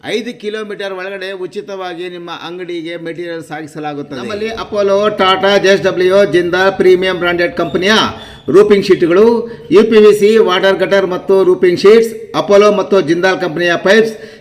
ಐದು ಕಿಲೋಮೀಟರ್ ಒಳಗಡೆ ಉಚಿತವಾಗಿ ನಿಮ್ಮ ಅಂಗಡಿಗೆ ಮೆಟೀರಿಯಲ್ ಸಾಗಿಸಲಾಗುತ್ತದೆ. ನಮ್ಮಲ್ಲಿ Apollo Tata J S W Jindal premium branded ಕಂಪನಿಯ roofing ಶೀಟ್ಗಳು U P V C water gutter ಮತ್ತು ರೂಪಿಂಗ್ ಶೀಟ್ಸ್ ಅಪೋಲೋ ಮತ್ತು ಜಿಂದಾಲ್ ಕಂಪನಿಯ pipes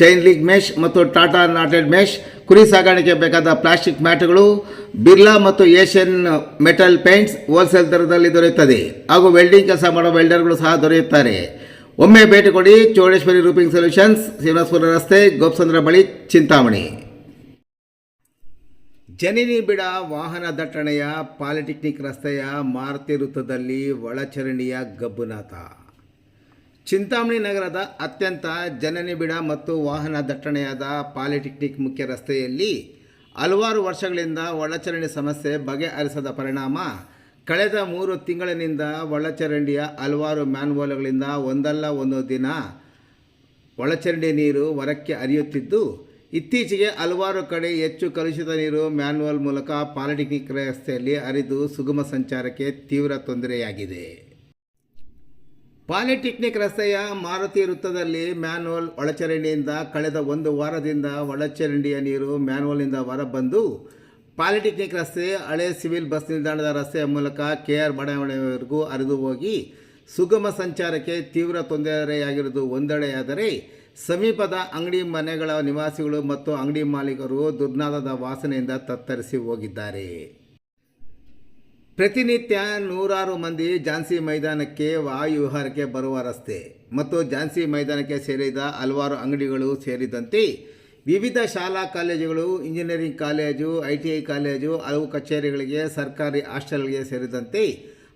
ಚೈನ್ ಲೀಗ್ ಮೆಶ್ ಮತ್ತು ಟಾಟಾ ನಾಟೆಡ್ ಮೆಶ್ ಕುರಿ ಸಾಗಾಣಿಕೆ ಬೇಕಾದ ಪ್ಲಾಸ್ಟಿಕ್ ಮ್ಯಾಟ್ಗಳು ಬಿರ್ಲಾ ಮತ್ತು ಏಷ್ಯನ್ ಮೆಟಲ್ ಪೇಂಟ್ಸ್ ಹೋಲ್ಸೇಲ್ ದರದಲ್ಲಿ ದೊರೆಯುತ್ತದೆ. ಹಾಗೂ ವೆಲ್ಡಿಂಗ್ ಕೆಲಸ ಮಾಡುವ ವೆಲ್ಡರ್ಗಳು ಸಹ ದೊರೆಯುತ್ತಾರೆ. ಒಮ್ಮೆ ಭೇಟಿ ಕೊಡಿ ಚೋಡೇಶ್ವರಿ ರೂಪಿಂಗ್ ಸೊಲ್ಯೂಷನ್ಸ್ ಶ್ರೀನಿವಾಸಪುರ ರಸ್ತೆ, ಗೋಪ್ಸಂದ್ರ ಬಳಿ ಚಿಂತಾಮಣಿ. ಜನಿನಿ ಬಿಡ ವಾಹನ ದಟ್ಟಣೆಯ ಪಾಲಿಟೆಕ್ನಿಕ್ ರಸ್ತೆಯ ಮಾರುತಿ ವೃತ್ತದಲ್ಲಿ ಒಳಚರಣಿಯ ಗಬ್ಬುನಾಥ ಚಿಂತಾಮಣಿ ನಗರದ ಅತ್ಯಂತ ಜನನಿಬಿಡ ಮತ್ತು ವಾಹನ ದಟ್ಟಣೆಯಾದ ಪಾಲಿಟೆಕ್ನಿಕ್ ಮುಖ್ಯ ರಸ್ತೆಯಲ್ಲಿ ಹಲವಾರು ವರ್ಷಗಳಿಂದ ಒಳಚರಂಡಿ ಸಮಸ್ಯೆ ಬಗೆಹರಿಸದ ಪರಿಣಾಮ ಕಳೆದ ಮೂರು ತಿಂಗಳಿನಿಂದ ಒಳಚರಂಡಿಯ ಹಲವಾರು ಮ್ಯಾನ್ವೋಲ್ಗಳಿಂದ ಒಂದಲ್ಲ ಒಂದು ದಿನ ಒಳಚರಂಡಿ ನೀರು ಹೊರಕ್ಕೆ ಹರಿಯುತ್ತಿದ್ದು, ಇತ್ತೀಚೆಗೆ ಹಲವಾರು ಕಡೆ ಹೆಚ್ಚು ಕಲುಷಿತ ನೀರು ಮ್ಯಾನ್ವಲ್ ಮೂಲಕ ಪಾಲಿಟೆಕ್ನಿಕ್ ರಸ್ತೆಯಲ್ಲಿ ಹರಿದು ಸುಗಮ ಸಂಚಾರಕ್ಕೆ ತೀವ್ರ ತೊಂದರೆಯಾಗಿದೆ. ಪಾಲಿಟೆಕ್ನಿಕ್ ರಸ್ತೆಯ ಮಾರುತಿ ವೃತ್ತದಲ್ಲಿ ಮ್ಯಾನುವಲ್ ಒಳಚರಂಡಿಯಿಂದ ಕಳೆದ ಒಂದು ವಾರದಿಂದ ಒಳಚರಂಡಿಯ ನೀರು ಮ್ಯಾನ್ಯುವಲ್ನಿಂದ ಹೊರಬಂದು ಪಾಲಿಟೆಕ್ನಿಕ್ ರಸ್ತೆ, ಹಳೆ ಸಿವಿಲ್ ಬಸ್ ನಿಲ್ದಾಣದ ರಸ್ತೆಯ ಮೂಲಕ ಕೆ ಆರ್ ಬಡಾವಣೆವರೆಗೂ ಹರಿದು ಹೋಗಿ ಸುಗಮ ಸಂಚಾರಕ್ಕೆ ತೀವ್ರ ತೊಂದರೆಯಾಗಿರುವುದು ಒಂದೆಡೆಯಾದರೆ ಸಮೀಪದ ಅಂಗಡಿ ಮನೆಗಳ ನಿವಾಸಿಗಳು ಮತ್ತು ಅಂಗಡಿ ಮಾಲೀಕರು ದುರ್ನಾದದ ವಾಸನೆಯಿಂದ ತತ್ತರಿಸಿ ಹೋಗಿದ್ದಾರೆ. ಪ್ರತಿನಿತ್ಯ ನೂರಾರು ಮಂದಿ ಝಾನ್ಸಿ ಮೈದಾನಕ್ಕೆ ವಾಯುವಿಹಾರಕ್ಕೆ ಬರುವ ರಸ್ತೆ ಮತ್ತು ಝಾನ್ಸಿ ಮೈದಾನಕ್ಕೆ ಸೇರಿದ ಹಲವಾರು ಅಂಗಡಿಗಳು ಸೇರಿದಂತೆ ವಿವಿಧ ಶಾಲಾ ಕಾಲೇಜುಗಳು, engineering college, I T I college, ಹಲವು ಕಚೇರಿಗಳಿಗೆ, ಸರ್ಕಾರಿ ಹಾಸ್ಟೆಲ್ಗೆ ಸೇರಿದಂತೆ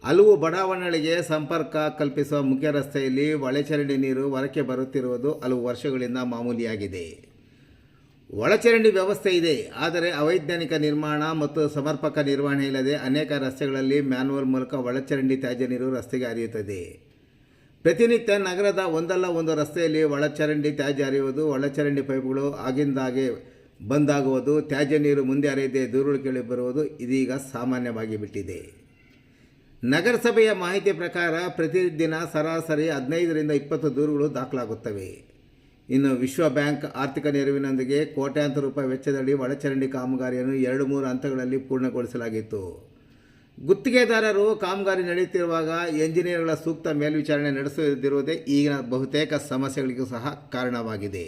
ಹಲವು ಬಡಾವಣೆಗಳಿಗೆ ಸಂಪರ್ಕ ಕಲ್ಪಿಸುವ ಮುಖ್ಯ ರಸ್ತೆಯಲ್ಲಿ ಒಳಚರಂಡಿ ನೀರು ಹೊರಕ್ಕೆ ಬರುತ್ತಿರುವುದು ಹಲವು ವರ್ಷಗಳಿಂದ ಮಾಮೂಲಿಯಾಗಿದೆ. ಒಳಚರಂಡಿ ವ್ಯವಸ್ಥೆ ಇದೆ, ಆದರೆ ಅವೈಜ್ಞಾನಿಕ ನಿರ್ಮಾಣ ಮತ್ತು ಸಮರ್ಪಕ ನಿರ್ವಹಣೆ ಇಲ್ಲದೆ ಅನೇಕ ರಸ್ತೆಗಳಲ್ಲಿ ಮ್ಯಾನ್ಯುವಲ್ ಮೂಲಕ ಒಳಚರಂಡಿ ತ್ಯಾಜ್ಯ ನೀರು ರಸ್ತೆಗೆ ಹರಿಯುತ್ತದೆ. ಪ್ರತಿನಿತ್ಯ ನಗರದ ಒಂದಲ್ಲ ಒಂದು ರಸ್ತೆಯಲ್ಲಿ ಒಳಚರಂಡಿ ತ್ಯಾಜ್ಯ ಹರಿಯುವುದು, ಒಳಚರಂಡಿ ಪೈಪ್ಗಳು ಆಗಿಂದಾಗೆ ಬಂದಾಗುವುದು, ತ್ಯಾಜ್ಯ ನೀರು ಮುಂದೆ ಹರಿಯದೆ ದೂರುಳು ಕೇಳಿ ಬರುವುದು ಇದೀಗ ಸಾಮಾನ್ಯವಾಗಿ ಬಿಟ್ಟಿದೆ. ನಗರಸಭೆಯ ಮಾಹಿತಿ ಪ್ರಕಾರ ಪ್ರತಿದಿನ ಸರಾಸರಿ ಹದಿನೈದರಿಂದ ಇಪ್ಪತ್ತು ದೂರುಗಳು ದಾಖಲಾಗುತ್ತವೆ. ಇನ್ನು ವಿಶ್ವ ಬ್ಯಾಂಕ್ ಆರ್ಥಿಕ ನೆರವಿನೊಂದಿಗೆ ಕೋಟ್ಯಾಂತರ ರೂಪಾಯಿ ವೆಚ್ಚದಲ್ಲಿ ಒಳಚರಂಡಿ ಕಾಮಗಾರಿಯನ್ನು ಎರಡು ಮೂರು ಹಂತಗಳಲ್ಲಿ ಪೂರ್ಣಗೊಳಿಸಲಾಗಿತ್ತು. ಗುತ್ತಿಗೆದಾರರು ಕಾಮಗಾರಿ ನಡೆಯುತ್ತಿರುವಾಗ ಎಂಜಿನಿಯರ್ಗಳ ಸೂಕ್ತ ಮೇಲ್ವಿಚಾರಣೆ ನಡೆಸದಿರುವುದೇ ಈಗಿನ ಬಹುತೇಕ ಸಮಸ್ಯೆಗಳಿಗೂ ಸಹ ಕಾರಣವಾಗಿದೆ.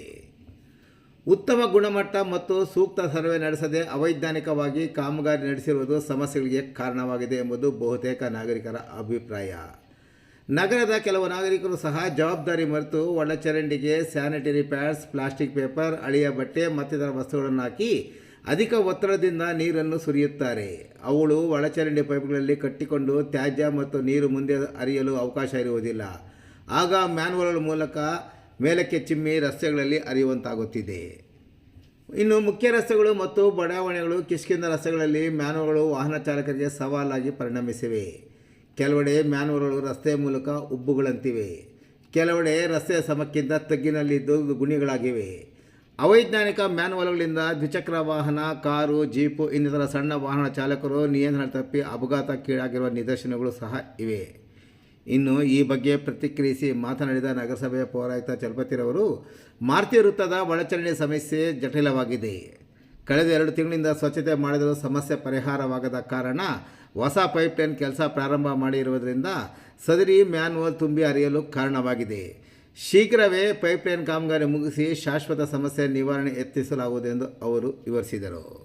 ಉತ್ತಮ ಗುಣಮಟ್ಟ ಮತ್ತು ಸೂಕ್ತ ಸರ್ವೆ ನಡೆಸದೆ ಅವೈಜ್ಞಾನಿಕವಾಗಿ ಕಾಮಗಾರಿ ನಡೆಸಿರುವುದು ಸಮಸ್ಯೆಗಳಿಗೆ ಕಾರಣವಾಗಿದೆ ಎಂಬುದು ಬಹುತೇಕ ನಾಗರಿಕರ ಅಭಿಪ್ರಾಯ. ನಗರದ ಕೆಲವು ನಾಗರಿಕರು ಸಹ ಜವಾಬ್ದಾರಿ ಮರೆತು ಒಳಚರಂಡಿಗೆ ಸ್ಯಾನಿಟರಿ ಪ್ಯಾಡ್ಸ್, ಪ್ಲಾಸ್ಟಿಕ್ ಪೇಪರ್, ಅಳಿಯ ಬಟ್ಟೆ ಮತ್ತಿತರ ವಸ್ತುಗಳನ್ನು ಹಾಕಿ ಅಧಿಕ ಒತ್ತಡದಿಂದ ನೀರನ್ನು ಸುರಿಯುತ್ತಾರೆ. ಅವುಗಳು ಒಳಚರಂಡಿ ಪೈಪ್ಗಳಲ್ಲಿ ಕಟ್ಟಿಕೊಂಡು ತ್ಯಾಜ್ಯ ಮತ್ತು ನೀರು ಮುಂದೆ ಹರಿಯಲು ಅವಕಾಶ ಇರುವುದಿಲ್ಲ. ಆಗ ಮ್ಯಾನ್ವಲ್ ಮೂಲಕ ಮೇಲಕ್ಕೆ ಚಿಮ್ಮಿ ರಸ್ತೆಗಳಲ್ಲಿ ಹರಿಯುವಂತಾಗುತ್ತಿದೆ. ಇನ್ನು ಮುಖ್ಯ ರಸ್ತೆಗಳು ಮತ್ತು ಬಡಾವಣೆಗಳು ಕಿಷ್ಕಿಂದ ರಸ್ತೆಗಳಲ್ಲಿ ಮ್ಯಾನ್ವಲ್ಗಳು ವಾಹನ ಚಾಲಕರಿಗೆ ಸವಾಲಾಗಿ ಪರಿಣಮಿಸಿವೆ. ಕೆಲವೆಡೆ ಮ್ಯಾನ್ವರ್ಗಳು ರಸ್ತೆ ಮೂಲಕ ಉಬ್ಬುಗಳಂತಿವೆ. ಕೆಲವೆಡೆ ರಸ್ತೆಯ ಸಮಕ್ಕಿಂತ ತಗ್ಗಿನಲ್ಲಿದ್ದು ಗುಣಿಗಳಾಗಿವೆ. ಅವೈಜ್ಞಾನಿಕ ಮ್ಯಾನ್ವಲ್ಗಳಿಂದ ದ್ವಿಚಕ್ರ ವಾಹನ, ಕಾರು, ಜೀಪು, ಇನ್ನಿತರ ಸಣ್ಣ ವಾಹನ ಚಾಲಕರು ನಿಯಂತ್ರಣ ತಪ್ಪಿ ಅಪಘಾತಕ್ಕೀಡಾಗಿರುವ ನಿದರ್ಶನಗಳು ಸಹ ಇವೆ. ಇನ್ನು ಈ ಬಗ್ಗೆ ಪ್ರತಿಕ್ರಿಯಿಸಿ ಮಾತನಾಡಿದ ನಗರಸಭೆಯ ಪೌರಾಯುಕ್ತ ಚಲಪತಿರವರು ಮಾರುತಿ ವೃತ್ತದ ಒಳಚರಣೆ ಸಮಸ್ಯೆ ಜಟಿಲವಾಗಿದೆ. ಕಳೆದ ಎರಡು ತಿಂಗಳಿಂದ ಸ್ವಚ್ಛತೆ ಮಾಡಿದರೂ ಸಮಸ್ಯೆ ಪರಿಹಾರವಾಗದ ಕಾರಣ ಹೊಸ ಪೈಪ್ಲೈನ್ ಕೆಲಸ ಪ್ರಾರಂಭ ಮಾಡಿರುವುದರಿಂದ ಸದರಿ ಮ್ಯಾನ್ವಲ್ ತುಂಬಿ ಹರಿಯಲು ಕಾರಣವಾಗಿದೆ. ಶೀಘ್ರವೇ ಪೈಪ್ಲೈನ್ ಕಾಮಗಾರಿ ಮುಗಿಸಿ ಶಾಶ್ವತ ಸಮಸ್ಯೆ ನಿವಾರಣೆ ಯತ್ನಿಸಲಾಗುವುದೆಂದು ಅವರು ವಿವರಿಸಿದರು.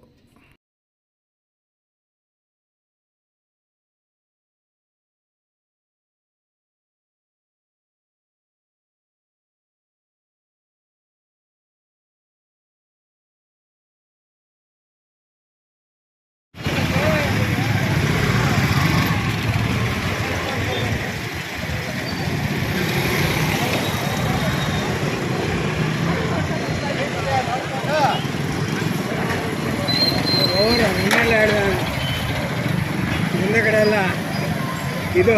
ಇದು,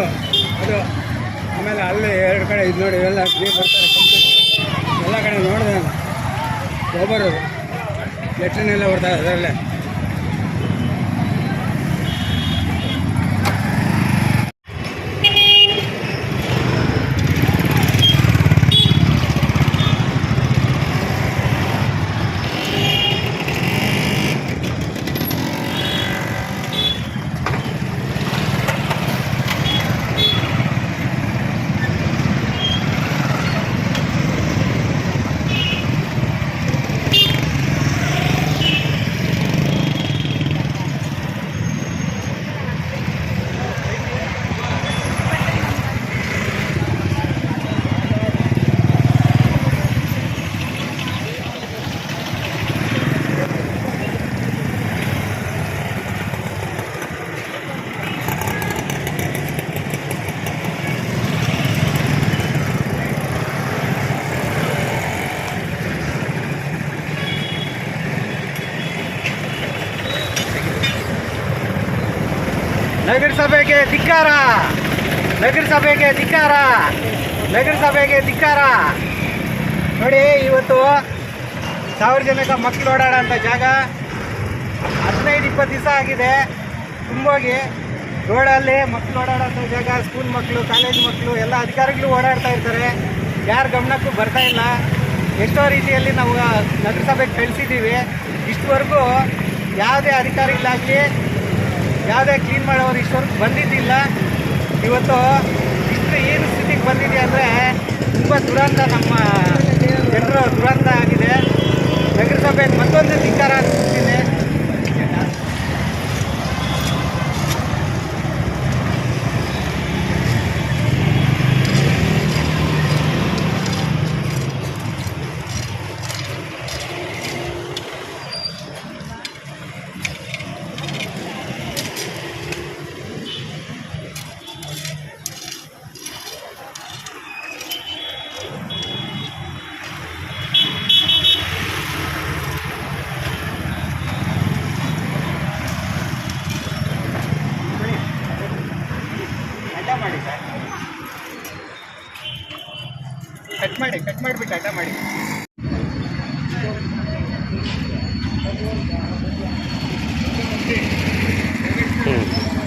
ಅದು, ಆಮೇಲೆ ಅಲ್ಲಿ ಎರಡು ಕಡೆ ಇದು ನೋಡಿ ಎಲ್ಲ ನೀರು ಬರ್ತಾರೆ ಕಂಪ್ಲೀಟ್ ಎಲ್ಲ ಕಡೆ ನೋಡಿದೆ ನಾನು ಗೊಬ್ಬರ ಲೆಟ್ರಿನೆಲ್ಲ ಬರ್ತಾರೆ ಅದರಲ್ಲೇ. ನಗರಸಭೆಗೆ ಧಿಕ್ಕಾರ. ನಗರಸಭೆಗೆ ಧಿಕ್ಕಾರ. ನಗರಸಭೆಗೆ ಧಿಕ್ಕಾರ. ನೋಡಿ, ಇವತ್ತು ಸಾವಿರ ಮಕ್ಕಳು ಓಡಾಡೋಂಥ ಜಾಗ ಹದಿನೈದು, ಇಪ್ಪತ್ತು ದಿವಸ ಆಗಿದೆ. ತುಂಬೋಗಿ ರೋಡಲ್ಲಿ ಮಕ್ಕಳು ಓಡಾಡೋಂಥ ಜಾಗ, ಸ್ಕೂಲ್ ಮಕ್ಕಳು, ಕಾಲೇಜ್ ಮಕ್ಕಳು, ಎಲ್ಲ ಅಧಿಕಾರಿಗಳು ಓಡಾಡ್ತಾ ಇರ್ತಾರೆ. ಯಾರ ಗಮನಕ್ಕೂ ಬರ್ತಾ ಇಲ್ಲ. ಎಷ್ಟೋ ರೀತಿಯಲ್ಲಿ ನಾವು ನಗರಸಭೆಗೆ ಕಳಿಸಿದ್ದೀವಿ. ಇಷ್ಟವರೆಗೂ ಯಾವುದೇ ಅಧಿಕಾರಿಗಳಾಗಲಿ ಯಾವುದೇ ಕ್ಲೀನ್ ಮಾಡೋರು ಇಷ್ಟೊಂದು ಬಂದಿದ್ದಿಲ್ಲ. ಇವತ್ತು ಇಷ್ಟು ಏನು ಸ್ಥಿತಿಗೆ ಬಂದಿದೆ ಅಂದರೆ ತುಂಬ ದುರಂತ ನಮ್ಮ, ಜನರು ದುರಂತ ಆಗಿದೆ. ನಗರಸಭೆ ಮತ್ತೊಂದು ಧಿಕ್ಕಾರ ಅನಿಸ್ತೀನಿ ಮಾಡಿಬಿಟ್ಟು ಅಡ್ಡ ಮಾಡಿ. ಹ್ಞೂ